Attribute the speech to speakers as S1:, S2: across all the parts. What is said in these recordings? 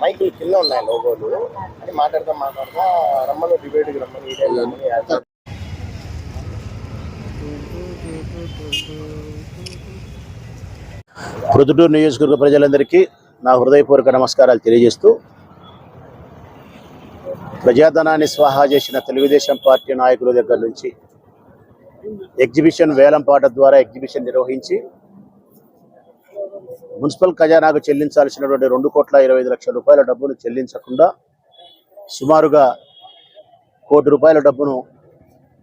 S1: మైకులు కింద ఉన్నాయి లోగోలు. అని మాట్లాడతా మాట్లాడతా రమ్మని డిబేట్కి రమ్మని ఈ టైం రమ్మని
S2: ప్రొద్దుటూరు నియోజకవర్గ ప్రజలందరికీ నా హృదయపూర్వక నమస్కారాలు తెలియజేస్తూ ప్రజాధనాన్ని స్వాహా చేసిన తెలుగుదేశం పార్టీ నాయకుల దగ్గర నుంచి ఎగ్జిబిషన్ వేలంపాట ద్వారా ఎగ్జిబిషన్ నిర్వహించి మున్సిపల్ ఖజానాకు చెల్లించాల్సినటువంటి రెండు కోట్ల ఇరవై ఐదు లక్షల రూపాయల డబ్బును చెల్లించకుండా సుమారుగా కోటి రూపాయల డబ్బును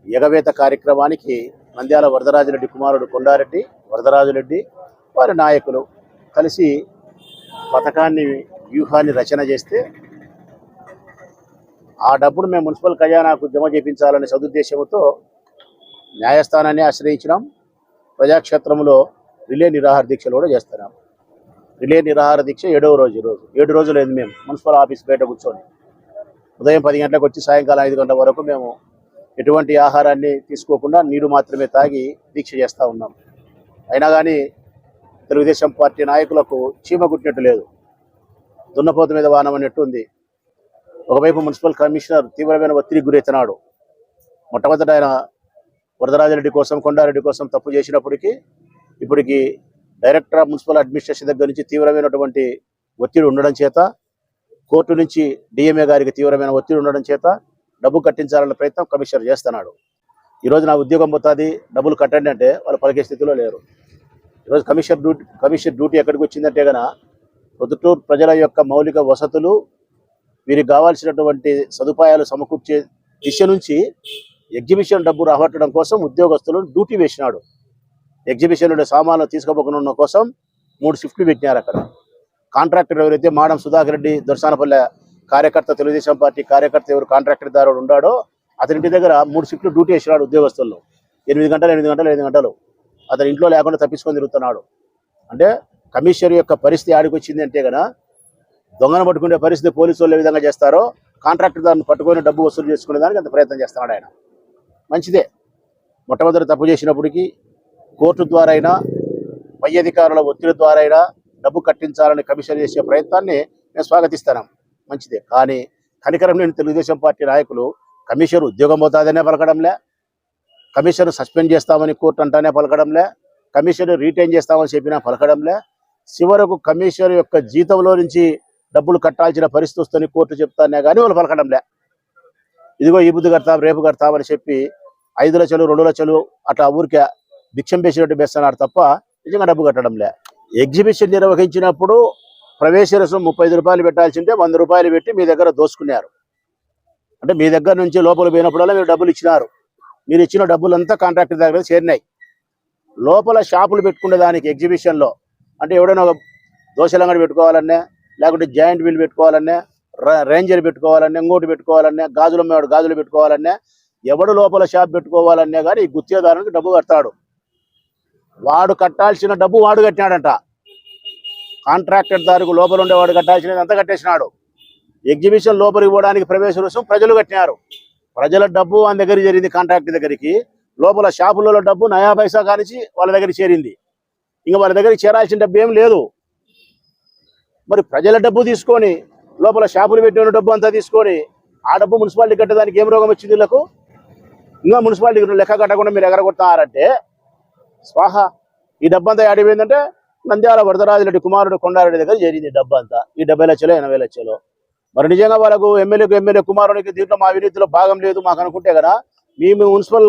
S2: ఎగవేత కార్యక్రమానికి నంద్యాల వరదరాజరెడ్డి కుమారుడు కొండారెడ్డి వరదరాజురెడ్డి వారి నాయకులు కలిసి పథకాన్ని వ్యూహాన్ని రచన చేస్తే ఆ డబ్బును మేము మున్సిపల్ ఖజానాకు జమ చేపించాలనే సదుద్దేశంతో న్యాయస్థానాన్ని ఆశ్రయించినాం. ప్రజాక్షేత్రంలో రిలే నిరాహార దీక్షలు కూడా చేస్తున్నాం. రిలే నిరాహార దీక్ష ఏడవ రోజు ఈరోజు. ఏడు రోజులు అయింది మేము. మున్సిపల్ ఆఫీస్ బయట కూర్చొని. ఉదయం పది గంటలకు వచ్చి సాయంకాలం ఐదు గంటల వరకు మేము ఎటువంటి ఆహారాన్ని తీసుకోకుండా నీరు మాత్రమే తాగి దీక్ష చేస్తూ ఉన్నాం. అయినా కానీ తెలుగుదేశం పార్టీ నాయకులకు చీమ కుట్టినట్టు లేదు. దున్నపోత మీద వానం అన్నట్టు ఉంది. ఒకవైపు మున్సిపల్ కమిషనర్ తీవ్రమైన ఒత్తిడికి గురవుతున్నాడు మొట్టమొదట ఆయన వరదరాజరెడ్డి కోసం కొండారెడ్డి కోసం తప్పు చేసినప్పటికీ ఇప్పటికీ డైరెక్టర్ ఆఫ్ మున్సిపల్ అడ్మినిస్ట్రేషన్ దగ్గర నుంచి తీవ్రమైనటువంటి ఒత్తిడి ఉండడం చేత కోర్టు నుంచి డిఎంఏ గారికి తీవ్రమైన ఒత్తిడి ఉండడం చేత డబ్బు కట్టించాలన్న ప్రయత్నం కమిషనర్ చేస్తున్నాడు. ఈరోజు నా ఉద్యోగం పోతుంది డబ్బులు కట్టండి అంటే వాళ్ళు పలికే స్థితిలో లేరు. ఈరోజు కమిషనర్ డ్యూటీ కమిషనర్ డ్యూటీ ఎక్కడికి వచ్చిందంటే గన ప్రొద్దుటూరు ప్రజల యొక్క మౌలిక వసతులు వీరికి కావాల్సినటువంటి సదుపాయాలు సమకూర్చే దిశ నుంచి ఎగ్జిబిషన్ డబ్బు రాబట్టడం కోసం ఉద్యోగస్తులను డ్యూటీ వేసినాడు. ఎగ్జిబిషన్ నుండి సామాన్లు తీసుకోబోకుండా కోసం మూడు షిఫ్ట్లు పెట్టినారు అక్కడ. కాంట్రాక్టర్ ఎవరైతే మాడం సుధాకర్ రెడ్డి దర్శనపల్లె కార్యకర్త తెలుగుదేశం పార్టీ కార్యకర్త ఎవరు కాంట్రాక్టర్ దారుడు ఉన్నాడో అతని ఇంటి దగ్గర మూడు షిఫ్ట్లు డ్యూటీ వేసినాడు ఉద్యోగస్తుల్లో. ఎనిమిది గంటలు ఎనిమిది గంటలు ఎనిమిది గంటలు. అతని ఇంట్లో లేకుండా తప్పించుకొని తిరుగుతున్నాడు. అంటే కమిషనర్ యొక్క పరిస్థితి ఆడికి వచ్చింది అంటే గన దొంగను పట్టుకునే పరిస్థితి పోలీసు వాళ్ళు ఏ విధంగా చేస్తారో కాంట్రాక్టర్ దాన్ని పట్టుకొని డబ్బు వసూలు చేసుకునే దానికి అంత ప్రయత్నం చేస్తున్నాడు ఆయన. మంచిదే. మొట్టమొదటి తప్పు చేసినప్పటికీ కోర్టు ద్వారా అయినా పై అధికారుల ఒత్తిడి ద్వారా అయినా డబ్బు కట్టించాలని కమిషన్ చేసే ప్రయత్నాన్ని మేము స్వాగతిస్తాను మంచిదే. కానీ కనికరం లేని తెలుగుదేశం పార్టీ నాయకులు కమిషన్ ఉద్యోగం పోతాదనే పలకడంలే కమిషన్ సస్పెండ్ చేస్తామని కోర్టు అంటానే పలకడంలే కమిషన్ రీటైన్ చేస్తామని చెప్పినా పలకడంలే. చివరకు కమిషన్ యొక్క జీతంలో నుంచి డబ్బులు కట్టాల్సిన పరిస్థితి వస్తుందని కోర్టు చెప్తానే కానీ వాళ్ళు పలకడంలే. ఇదిగో ఈ బుద్ధి కడతాం రేపు కడతామని చెప్పి ఐదు లక్షలు రెండు లక్షలు అట్లా ఊరికే భిక్షం వేసినట్టు వేస్తున్నారు తప్ప నిజంగా డబ్బు కట్టడం లే. ఎగ్జిబిషన్ నిర్వహించినప్పుడు ప్రవేశ రసం ముప్పై రూపాయలు పెట్టాల్సింటే వంద రూపాయలు పెట్టి మీ దగ్గర దోసుకున్నారు. అంటే మీ దగ్గర నుంచి లోపల పోయినప్పుడల్లా మీరు డబ్బులు ఇచ్చినారు. మీరు ఇచ్చిన డబ్బులంతా కాంట్రాక్టర్ దగ్గర చేరినాయి. లోపల షాపులు పెట్టుకునే దానికి ఎగ్జిబిషన్లో అంటే ఎవడైనా ఒక దోశలంగడి పెట్టుకోవాలన్నా లేకుంటే జాయింట్ వీల్ పెట్టుకోవాలన్నా రేంజర్ పెట్టుకోవాలన్నా ఇంకోటి పెట్టుకోవాలన్నా గాజులు అమ్మేవాడు గాజులు పెట్టుకోవాలన్నా ఎవడు లోపల షాప్ పెట్టుకోవాలన్నా కానీ ఈ గుత్తేదారునికి డబ్బు కడతాడు. వాడు కట్టాల్సిన డబ్బు వాడు కట్టినాడంట. కాంట్రాక్టర్ దారికి లోపల ఉండేవాడు కట్టాల్సినది అంతా కట్టేసినాడు. ఎగ్జిబిషన్ లోపలికి పోవడానికి ప్రవేశ రుసుం ప్రజలు కట్టినారు. ప్రజల డబ్బు ఆయన దగ్గర చేరింది కాంట్రాక్ట్ దగ్గరికి. లోపల షాపులలో డబ్బు నయా పైసా కానిచి వాళ్ళ దగ్గర చేరింది. ఇంకా వాళ్ళ దగ్గరికి చేరాల్సిన డబ్బు ఏం లేదు. మరి ప్రజల డబ్బు తీసుకొని లోపల షాపులు పెట్టిన డబ్బు అంతా తీసుకొని ఆ డబ్బు మున్సిపాలిటీ కట్టడానికి ఏం రోగం వచ్చింది వీళ్ళకు? ఇంకా మున్సిపాలిటీ లెక్క కట్టకుండా మీరు ఎగరగొట్టారంటే స్వాహ. ఈ డబ్బంతా ఆడిపోయిందంటే నంద్యాల వరదరాజురెడ్డి కుమారుడు కొండారెడ్డి దగ్గర చేరింది డబ్బంతా. డబ్బు అంతా ఈ డెబ్బై లక్షలు ఎనభై లక్షలు. మరి నిజంగా వాళ్ళకు ఎమ్మెల్యేకు ఎమ్మెల్యే కుమారునికి దీంట్లో మా అవినీతిలో భాగం లేదు మాకు అనుకుంటే కదా మేము మున్సిపల్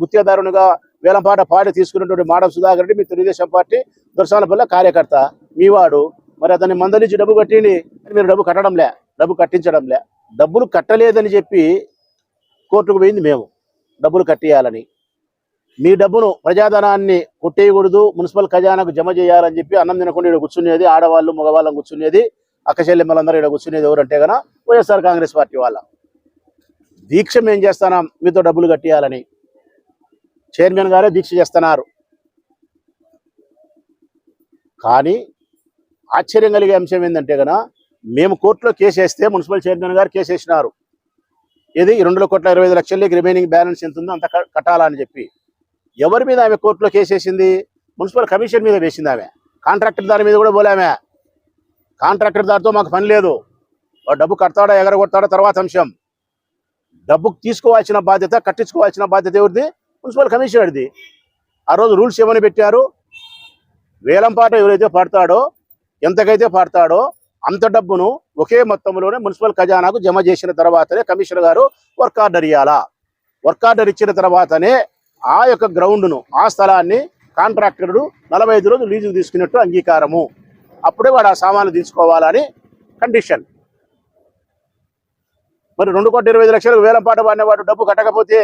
S2: గుత్తేదారునిగా వేలంపాట పార్టీ తీసుకున్నటువంటి మాడవ సుధాకర్ రెడ్డి మీ తెలుగుదేశం పార్టీ దొరసాలపల్లి కార్యకర్త మీ వాడు. మరి అతన్ని మందలించి డబ్బు కట్టింది మీరు డబ్బు కట్టడంలే డబ్బు కట్టించడంలే. డబ్బులు కట్టలేదని చెప్పి కోర్టుకు పోయింది మేము. డబ్బులు కట్టేయాలని. మీ డబ్బును ప్రజాధనాన్ని కొట్టేయకూడదు మున్సిపల్ ఖజానాకు జమ చేయాలని చెప్పి అన్నం తినకుండా ఇక్కడ కూర్చునేది ఆడవాళ్ళు మగవాళ్ళం కూర్చునేది అక్కచెల్లెమ్మలందరూ ఇక్కడ కూర్చునేది ఎవరంటే గన వైఎస్ఆర్ కాంగ్రెస్ పార్టీ వాళ్ళ. దీక్ష మేం చేస్తున్నాం మీతో డబ్బులు కట్టియాలని. చైర్మన్ గారే దీక్ష చేస్తున్నారు. కానీ ఆశ్చర్యం కలిగే అంశం ఏంటంటే గన మేము కోర్టులో కేసు వేస్తే మున్సిపల్ చైర్మన్ గారు కేసు వేసినారు. ఇది రెండు కోట్ల ఇరవై ఐదు లక్షలకి రిమైనింగ్ బ్యాలెన్స్ ఎంత ఉందో అంత కట్టాలని చెప్పి. ఎవరి మీద ఆమె కోర్టులో కేసేసింది మున్సిపల్ కమిషన్ మీద వేసింది ఆమె. కాంట్రాక్టర్ దారి మీద కూడా పోలే ఆమె. కాంట్రాక్టర్ దారితో మాకు పని లేదు. డబ్బు కడతాడా ఎగరగొడతాడా? తర్వాత అంశం. డబ్బు తీసుకోవాల్సిన బాధ్యత కట్టించుకోవాల్సిన బాధ్యత ఎవరిది? మున్సిపల్ కమిషనర్ది. ఆ రోజు రూల్స్ ఏమని పెట్టారు? వేలం పాట ఎవరైతే పాడతాడో ఎంతకైతే పాడతాడో అంత డబ్బును ఒకే మొత్తంలోనే మున్సిపల్ ఖజానాకు జమ చేసిన తర్వాతనే కమిషనర్ గారు వర్క్ ఆర్డర్ ఇవ్వాలా వర్క్ ఆర్డర్ ఇచ్చిన తర్వాతనే ఆ యొక్క గ్రౌండ్ను ఆ స్థలాన్ని కాంట్రాక్టరుడు నలభై ఐదు రోజులు లీజుకు తీసుకున్నట్టు అంగీకారము. అప్పుడే వాడు ఆ సామాన్లు తీసుకోవాలని కండిషన్. మరి రెండు కోట్ల ఇరవై ఐదు లక్షలకు వేలం పాట వాడిన వాడు డబ్బు కట్టకపోతే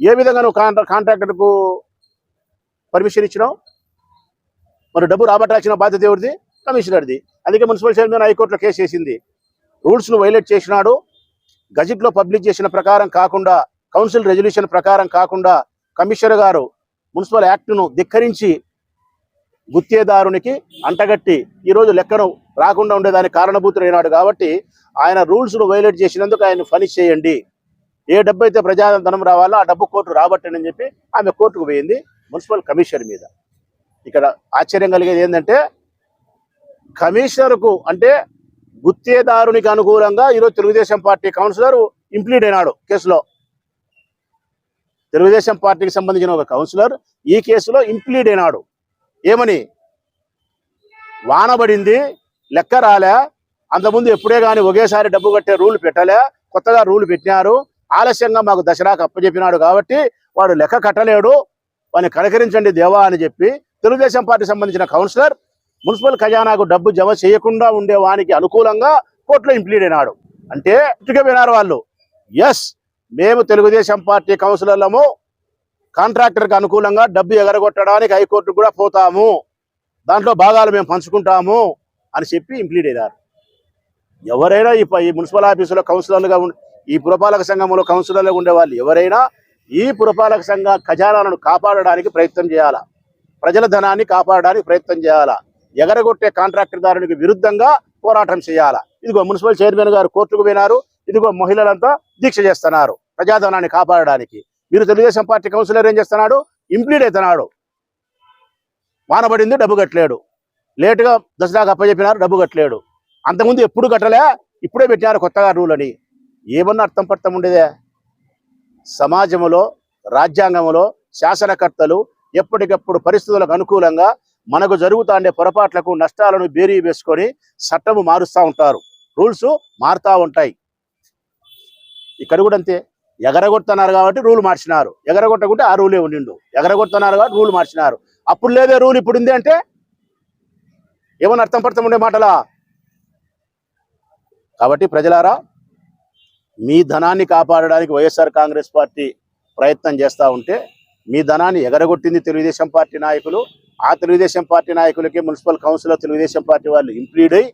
S2: ఏ విధంగా నువ్వు కాంట్రా కాంట్రాక్టర్కు పర్మిషన్ ఇచ్చినావు? మరి డబ్బు రాబట్టాల్సిన బాధ్యత ఎవరిది? కమిషనర్ది. అందుకే మున్సిపల్ చైర్మన్ హైకోర్టులో కేసు వేసింది. రూల్స్ను వైలేట్ చేసినాడు. గజెట్లో పబ్లిక్ చేసిన ప్రకారం కాకుండా కౌన్సిల్ రెజల్యూషన్ ప్రకారం కాకుండా కమిషనర్ గారు మున్సిపల్ యాక్ట్ను ధిక్కరించి గుత్తేదారునికి అంటగట్టి ఈరోజు లెక్కను రాకుండా ఉండేదానికి అయినాడు కాబట్టి ఆయన రూల్స్ను వైలేట్ చేసినందుకు ఆయన పనిష్ చేయండి. ఏ డబ్బు అయితే ప్రజాధనం రావాలో ఆ డబ్బు కోర్టు రాబట్టనని చెప్పి ఆమె కోర్టుకు పోయింది మున్సిపల్ కమిషనర్ మీద. ఇక్కడ ఆశ్చర్యం కలిగేది ఏంటంటే కమిషనర్కు అంటే గుత్తేదారునికి అనుకూలంగా ఈరోజు తెలుగుదేశం పార్టీ కౌన్సిలర్ ఇంప్లీడ్ అయినాడు కేసులో. తెలుగుదేశం పార్టీకి సంబంధించిన ఒక కౌన్సిలర్ ఈ కేసులో ఇంప్లీడ్ అయినాడు. ఏమని? వానబడింది లెక్క రాలే అంతకుముందు ఎప్పుడే కానీ ఒకేసారి డబ్బు కట్టే రూల్ పెట్టలే కొత్తగా రూల్ పెట్టినారు ఆలస్యంగా మాకు దసరాకు అప్పచెప్పినాడు కాబట్టి వాడు లెక్క కట్టలేడు వాడిని కనకరించండి దేవా అని చెప్పి తెలుగుదేశం పార్టీ సంబంధించిన కౌన్సిలర్ మున్సిపల్ ఖజానాకు డబ్బు జమ చేయకుండా ఉండే వానికి అనుకూలంగా కోర్టులో ఇంప్లీడ్ అయినాడు. అంటే ఇటుకే వినారు వాళ్ళు. ఎస్ మేము తెలుగుదేశం పార్టీ కౌన్సిలర్లము కాంట్రాక్టర్కి అనుకూలంగా డబ్బు ఎగరగొట్టడానికి హైకోర్టుకు కూడా పోతాము. దాంట్లో భాగాలు మేము పంచుకుంటాము అని చెప్పి ఇంప్లీడ్ అయినారు. ఎవరైనా ఈ ఈ మున్సిపల్ ఆఫీసులో కౌన్సిలర్లుగా ఈ పురపాలక సంఘంలో కౌన్సిలర్లుగా ఉండేవాళ్ళు ఎవరైనా ఈ పురపాలక సంఘ ఖజానాలను కాపాడడానికి ప్రయత్నం చేయాలా. ప్రజల ధనాన్ని కాపాడడానికి ప్రయత్నం చేయాలా. ఎగరగొట్టే కాంట్రాక్టర్ దారునికి విరుద్ధంగా పోరాటం చేయాలా. ఇదిగో మున్సిపల్ చైర్మన్ గారు కోర్టుకు పోయినారు. ఇదిగో మహిళలంతా దీక్ష చేస్తున్నారు ప్రజాధనాన్ని కాపాడడానికి. మీరు తెలుగుదేశం పార్టీ కౌన్సిలర్ ఏం చేస్తున్నాడు? ఇంప్లీడ్ అవుతున్నాడు. వానబడింది డబ్బు కట్టలేడు. లేటుగా దసరాకు అప్పచెప్పినారు డబ్బు కట్టలేడు. అంతకుముందు ఎప్పుడు కట్టలే ఇప్పుడే పెట్టినారు కొత్తగా రూల్ అని ఏమన్నా అర్థం పర్థం ఉండేదే? సమాజంలో రాజ్యాంగంలో శాసనకర్తలు ఎప్పటికప్పుడు పరిస్థితులకు అనుకూలంగా మనకు జరుగుతాండే పొరపాట్లకు నష్టాలను బేరీ వేసుకొని చట్టము మారుస్తూ ఉంటారు. రూల్స్ మారుతూ ఉంటాయి. ఇక్కడ కూడా అంతే. ఎగరగొడుతున్నారు కాబట్టి రూల్ మార్చినారు. ఎగరగొట్టకుంటే ఆ రూలే ఉండిండు. ఎగరగొడుతున్నారు కాబట్టి రూల్ మార్చినారు. అప్పుడు లేదే రూల్ ఇప్పుడు ఉంది అంటే ఏమన్నా అర్థం పర్థం ఉండే మాటలా? కాబట్టి ప్రజలారా మీ ధనాన్ని కాపాడడానికి వైఎస్ఆర్ కాంగ్రెస్ పార్టీ ప్రయత్నం చేస్తూ ఉంటే మీ ధనాన్ని ఎగరగొట్టింది తెలుగుదేశం పార్టీ నాయకులు. ఆ తెలుగుదేశం పార్టీ నాయకులకి మున్సిపల్ కౌన్సిల్ తెలుగుదేశం పార్టీ వాళ్ళు ఇంప్లీడ్ అయ్యి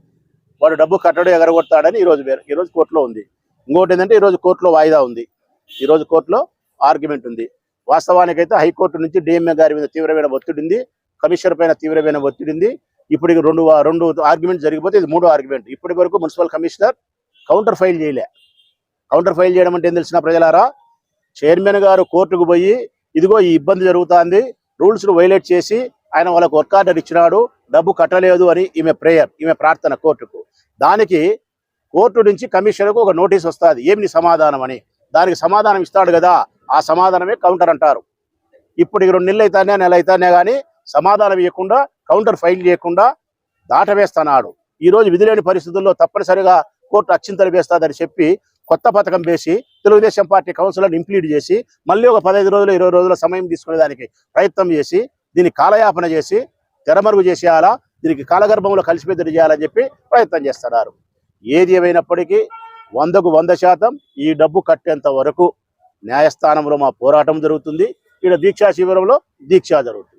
S2: వాడు డబ్బు కట్టడం ఎగరగొడతాడని ఈరోజు ఈరోజు కోర్టులో ఉంది. ఇంకోటి ఏంటంటే ఈరోజు కోర్టులో వాయిదా ఉంది. ఈరోజు కోర్టులో ఆర్గ్యుమెంట్ ఉంది. వాస్తవానికైతే హైకోర్టు నుంచి డిఎంఏ గారి మీద తీవ్రమైన ఒత్తిడి ఉంది. కమిషనర్ పైన తీవ్రమైన ఒత్తిడి ఉంది. ఇప్పుడు రెండు రెండు ఆర్గ్యుమెంట్ జరిగిపోతే ఇది మూడో ఆర్గ్యుమెంట్. ఇప్పటి వరకు మున్సిపల్ కమిషనర్ కౌంటర్ ఫైల్ చేయలే. కౌంటర్ ఫైల్ చేయడం అంటే ఏం తెలిసిన ప్రజలారా? చైర్మన్ గారు కోర్టుకు పోయి ఇదిగో ఈ ఇబ్బంది జరుగుతుంది రూల్స్ను వైలేట్ చేసి ఆయన వాళ్ళకు వర్క్ ఆర్డర్ ఇచ్చినాడు డబ్బు కట్టలేదు అని ఈమె ప్రేయర్ ఈమె ప్రార్థన కోర్టుకు. దానికి కోర్టు నుంచి కమిషనర్కు ఒక నోటీస్ వస్తుంది. ఏమి సమాధానం అని? దానికి సమాధానం ఇస్తాడు కదా. ఆ సమాధానమే కౌంటర్ అంటారు. ఇప్పుడు ఇక రెండు నెలలు అవుతానే నెల అవుతానే కానీ సమాధానం ఇవ్వకుండా కౌంటర్ ఫైల్ చేయకుండా దాటవేస్తున్నాడు. ఈ రోజు విధిలేని పరిస్థితుల్లో తప్పనిసరిగా కోర్టు అచ్చింతలు వేస్తాదని చెప్పి కొత్త పథకం వేసి తెలుగుదేశం పార్టీ కౌన్సిలర్ ఇంప్లీట్ చేసి మళ్ళీ ఒక పదహైదు రోజులు ఇరవై రోజుల సమయం తీసుకునే దానికి ప్రయత్నం చేసి దీన్ని కాలయాపన చేసి తెరమరుగు చేసేయాలా? దీనికి కాలగర్భంలో కలిసిపెద్దరు చేయాలని చెప్పి ప్రయత్నం చేస్తున్నారు. ఏది ఏమైనప్పటికీ వందకు వంద శాతం ఈ డబ్బు కట్టేంత వరకు న్యాయస్థానంలో మా పోరాటం జరుగుతుంది. ఇక్కడ దీక్షా శిబిరంలో దీక్ష జరుగుతుంది.